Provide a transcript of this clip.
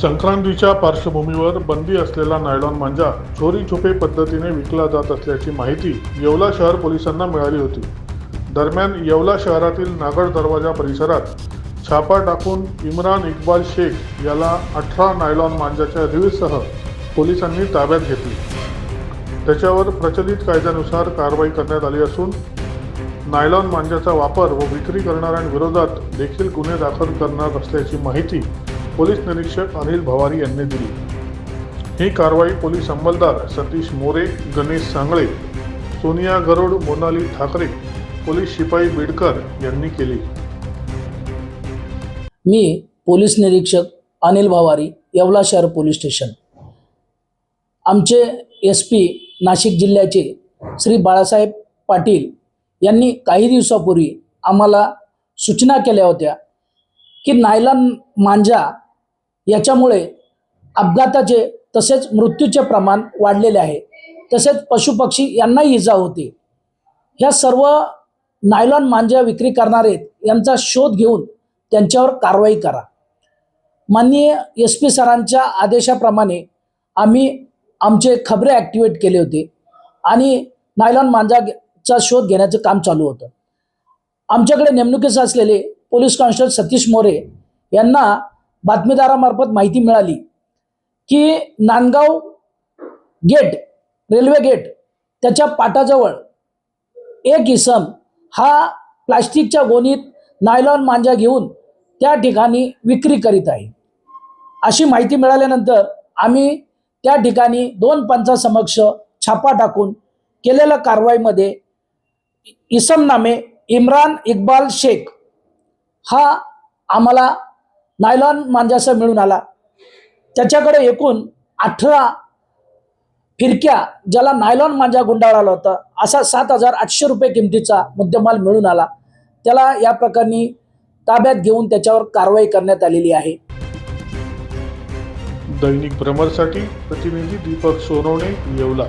संक्रांतीच्या पार्श्वभूमीवर बंदी असलेला नायलॉन मांजा चोरी छुपे पद्धतीने विकला जात असल्याची माहिती येवला शहर पोलिसांना मिळाली होती. दरम्यान येवला शहरातील नागड दरवाजा परिसरात छापा टाकून इम्रान इक्बाल शेख याला अठरा नायलॉन मांजाच्या रीलसह पोलिसांनी ताब्यात घेतली. त्याच्यावर प्रचलित कायद्यानुसार कारवाई करण्यात आली असून नायलॉन मांजाचा वापर व विक्री करणाऱ्यांविरोधात देखील गुन्हे दाखल करणार असल्याची माहिती पोलीस निरीक्षक अनिल भवारी यांनी दिली. ही कारवाई पोलीस अंमलदार सतीश मोरे गणेश सांगळे सोनिया गरुड मोनाली ठाकरे पोलीस शिपाई बिडकर यांनी केली. मी पोलीस निरीक्षक अनिल भवारी येवला शहर पोलीस स्टेशन. आमचे एस पी नाशिक जिल्ह्याचे श्री बाळासाहेब पाटील यांनी काही दिवसापूर्वी आम्हाला सूचना केल्या होत्या की नायलन मांजा याच्यामुळे अपघाताचे तसेच मृत्यूचे प्रमाण वाढलेले आहे. तसेच पशुपक्षी यांनाही इजा होते. ह्या सर्व नायलॉन मांजा विक्री करणारे यांचा शोध घेऊन त्यांच्यावर कारवाई करा. माननीय एस पी सरांच्या आदेशाप्रमाणे आम्ही आमचे खबरे ॲक्टिवेट केले होते आणि नायलॉन मांजाचा शोध घेण्याचं काम चालू होतं. आमच्याकडे नेमणुकीस असलेले पोलीस कॉन्स्टेबल सतीश मोरे यांना बातमीदारामार्फत माहिती मिळाली की नांदगाव गेट रेल्वे गेट त्याच्या पाटाजवळ एक इसम हा प्लास्टिकच्या गोणीत नायलॉन मांजा घेऊन त्या ठिकाणी विक्री करीत आहे. अशी माहिती मिळाल्यानंतर आम्ही त्या ठिकाणी दोन पंचासमक्ष छापा टाकून केलेल्या कारवाईमध्ये इसम नामे इम्रान इक्बाल शेख हा आम्हाला नायलॉन मांजासह मिळून आला. त्याच्याकडे एकूण अठरा फिरक्या ज्याला नायलॉन मांजा गुंडाळला होता असा सात हजार आठशे रुपये किमतीचा मुद्देमाल मिळून आला. त्याला या प्रकरणी ताब्यात घेऊन त्याच्यावर कारवाई करण्यात आलेली आहे. दैनिक भ्रमरसाठी प्रतिनिधी दीपक सोनवणे येवला.